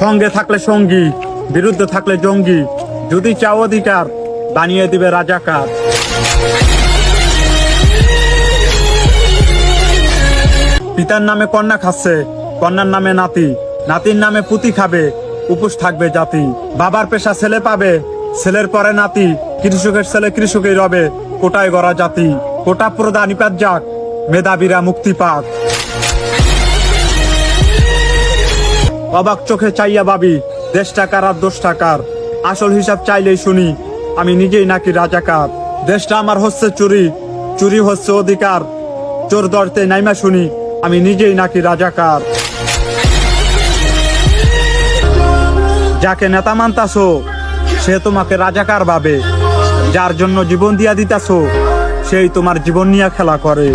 সঙ্গে থাকলে সঙ্গী, বিরুদ্ধে থাকলে জঙ্গি, যদি চাও অধিকার, বানিয়ে দিবে রাজাকার। পিতার নামে কন্যা খাচ্ছে, কন্যার নামে নাতি, নাতির নামে পুতি খাবে, উপোস থাকবে জাতি। বাবার পেশা ছেলে পাবে, ছেলের পরে নাতি, কৃষকের ছেলে কৃষকেই রবে, কোটায় গড়া জাতি। কোটা প্রদা নিপাত যাক, মেধাবীরা মুক্তি পাক। অবাক চোখে চাইয়া ভাবি, দেশ টাকার আর দোষ টাকার। আসল হিসাব চাইলেই শুনি, আমি নিজেই নাকি রাজাকার। দেশটা আমার হচ্ছে চুরি চুরি হচ্ছে অধিকার। চোর দরতে নাইমা শুনি, আমি নিজেই নাকি রাজাকার। যাকে নেতা মানতাছো, সে তোমাকে রাজাকার ভাবে। যার জন্য জীবন দিয়া দিতাছো, সেই তোমার জীবন নিয়ে খেলা করে।